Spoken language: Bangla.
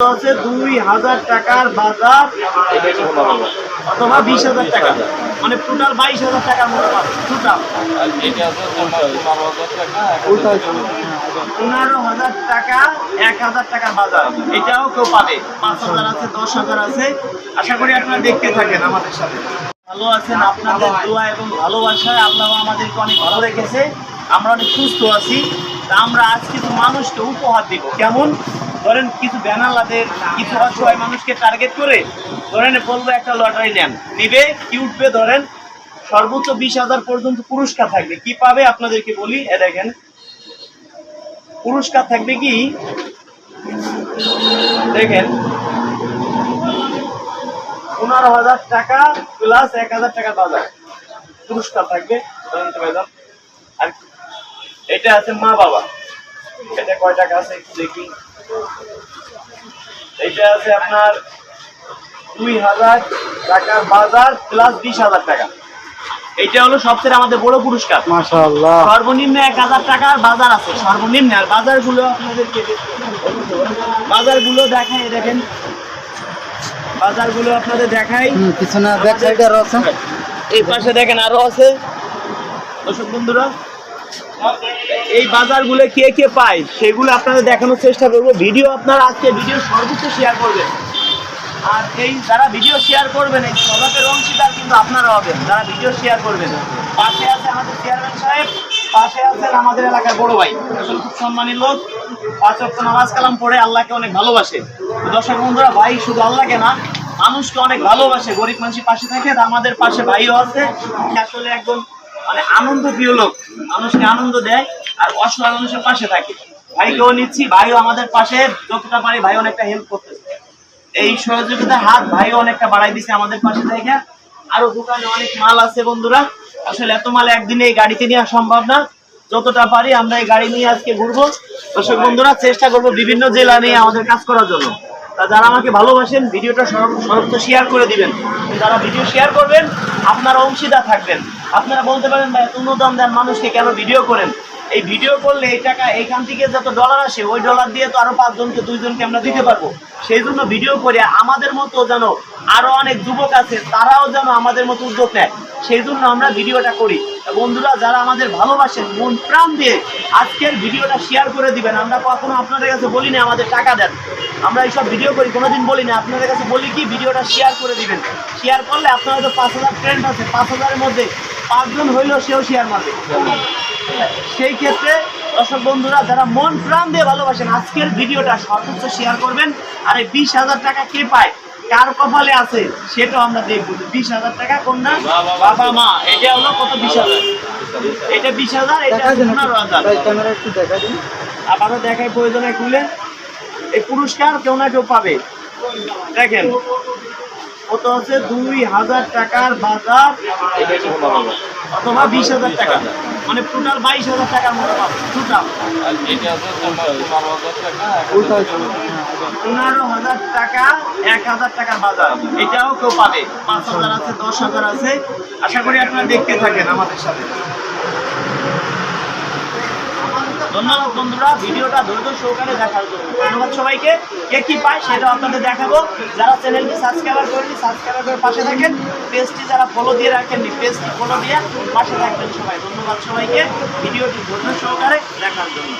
আছে দুই হাজার টাকার বাজার। অথবা বিশ হাজার টাকা। মানে টোটাল বাইশ হাজার টাকার মতো টোটাল পনেরো হাজার টাকা, এক হাজার টাকার বাজার। এটাও কেউ পাবে। পাঁচ হাজার আছে, দশ হাজার আছে। আশা করি আপনারা দেখতে থাকেন আমাদের সাথে। ভালো আছেন আপনাদের দোয়া এবং ভালোবাসায়। আল্লাহ আমাদেরকে অনেক ভালো রেখেছে। আমরা অনেক সুস্থ আছি। তা আমরা আজ কিছু মানুষকে উপহার দিব। কেমন? ধরেন কিছু ব্যানালাদের কিছু অসহায় মানুষকে টার্গেট করে, ধরেন বলব একটা লটারি নেন। নিবে, কি উঠবে ধরেন, সর্বোচ্চ বিশ হাজার পর্যন্ত পুরস্কার থাকবে। কি পাবে আপনাদেরকে বলি, এ দেখেন। পুরস্কার থাকবে কি? দেখেন। পনেরো হাজার টাকা প্লাস এক হাজার টাকা বাজার। পুরস্কার থাকবে। আর এটা আছে মা বাবা। এটা কয় টাকা আছে একটু দেখি। এটা আছে আপনার দুই হাজার টাকা বাজার প্লাস বিশ হাজার টাকা। এটা হলো সবচেয়ে আমাদের বড় পুরস্কার। মাশাআল্লাহ। সর্বনিম্ন এক হাজার টাকার বাজার আছে। সর্বনিম্ন আর বাজারগুলো আপনাদেরকে বাজারগুলো দেখাই দেখেন। বাজারগুলো আপনাদের দেখাই। ব্যাক সাইডে আছে। এই পাশে দেখেন আরও আছে। দর্শক বন্ধুরা এই বাজারগুলো কে কে পায়, সেগুলো আপনাদের দেখানোর চেষ্টা করব। ভিডিও আপনারা আজকে ভিডিও সর্বোচ্চ শেয়ার করবেন। আর এই যারা ভিডিও শেয়ার করবেন, এই সবাবের অংশীদার কিন্তু আপনারা হবেন, যারা ভিডিও শেয়ার করবেন। পাশে আছে আমাদের চেয়ারম্যান সাহেব, পাশে আছেন আমাদের এলাকার বড় ভাই। আসলে খুব সম্মানী লোক। পাঁচ অক্ট নামাজ কালাম পড়ে আল্লাহকে অনেক ভালোবাসে। দর্শক বন্ধুরা, ভাই শুধু আল্লাহকে না, মানুষকে অনেক ভালোবাসে। গরিব মানুষের পাশে থাকে, আমাদের পাশে ভাইও আছে। আসলে একদম মানে আনন্দ প্রিয় লোক, মানুষকে আনন্দ দেয় আর অসহায় মানুষের পাশে থাকে। ভাইকেও নিচ্ছি, ভাইও আমাদের পাশে, যতটা পারি ভাই অনেকটা হেল্প করতেছে। এই সহযোগিতার হাত ভাইও অনেকটা বাড়াই দিছে আমাদের পাশে থেকে। আরও দোকানে অনেক মাল আছে বন্ধুরা, আসলে এত মাল একদিনে এই গাড়িতে নেওয়া সম্ভব না। যতটা পারি আমরা এই গাড়ি নিয়ে আজকে ঘুরবো। দর্শক বন্ধুরা, চেষ্টা করব বিভিন্ন জেলা নিয়ে আমাদের কাজ করার জন্য। তা যারা আমাকে ভালোবাসেন, ভিডিওটা সর্বোচ্চ শেয়ার করে দিবেন। যারা ভিডিও শেয়ার করবেন, আপনারা অংশীদার থাকবেন। আপনারা বলতে পারেন, ভাই অনুদান দেন, মানুষকে কেন ভিডিও করেন? এই ভিডিও করলে এই টাকা, এইখান থেকে যত ডলার আসে, ওই ডলার দিয়ে তো আরও পাঁচজনকে, দুইজনকে আমরা দিতে পারব। সেই জন্য ভিডিও করে আমাদের মতো যেন আরও অনেক যুবক আছে, তারাও যেন আমাদের মতো উদ্যোগ নেয়। সেই জন্য আমরা ভিডিওটা করি। বন্ধুরা, যারা আমাদের ভালোবাসেন, মন প্রাণ দিয়ে আজকের ভিডিওটা শেয়ার করে দিবেন। আমরা কখনো আপনাদের কাছে বলি না আমাদের টাকা দেন। আমরা এইসব ভিডিও করি, কোনোদিন বলি না আপনাদের কাছে বলি কি, ভিডিওটা শেয়ার করে দিবেন। শেয়ার করলে আপনারা তো পাঁচ হাজার ফ্রেন্ড আছে, পাঁচ হাজারের মধ্যে পাঁচজন হইলেও সেও শেয়ার মারবে। সেই ক্ষেত্রে দর্শক বন্ধুরা, যারা মন প্রাণ দিয়ে ভালোবাসেন, আজকের ভিডিওটা সর্বোচ্চ শেয়ার করবেন। আর এই বিশ হাজার টাকা কে পায়? কার কপালে আছে সেটা আমরা দেখব। বিশ হাজার টাকা কোনটা বাবা মা এটা হলো কত বিশ হাজার? এটা বিশ হাজার এটা পনেরো হাজার। আবারও দেখায় প্রয়োজনে খুলে। এই পুরস্কার কেউ না কেউ পাবে। দেখেন কত আছে? দুই হাজার টাকার বাজার। অথবা বিশ হাজার টাকা। মানে টোটাল বাইশ হাজার টাকার মতো টোটাল পনেরো হাজার টাকা, এক হাজার টাকার বাজার। এটাও কেউ পাবে। পাঁচ হাজার আছে, দশ হাজার আছে। আশা করি আপনারা দেখতে থাকেন আমাদের সাথে। ধন্যবাদ বন্ধুরা, ভিডিওটা ধৈর্য সহকারে দেখার জন্য। ধন্যবাদ সবাইকে। কে কি পায় সেটা আপনাদের দেখাবো। যারা চ্যানেলটি সাবস্ক্রাইবার করেনি সাবস্ক্রাইবার করে পাশে থাকেন। পেজটি যারা ফলো দিয়ে রাখেননি, পেজটি ফলো দিয়ে পাশে থাকবেন সবাই। ধন্যবাদ সবাইকে। ভিডিওটি ধৈর্য সহকারে দেখার জন্য।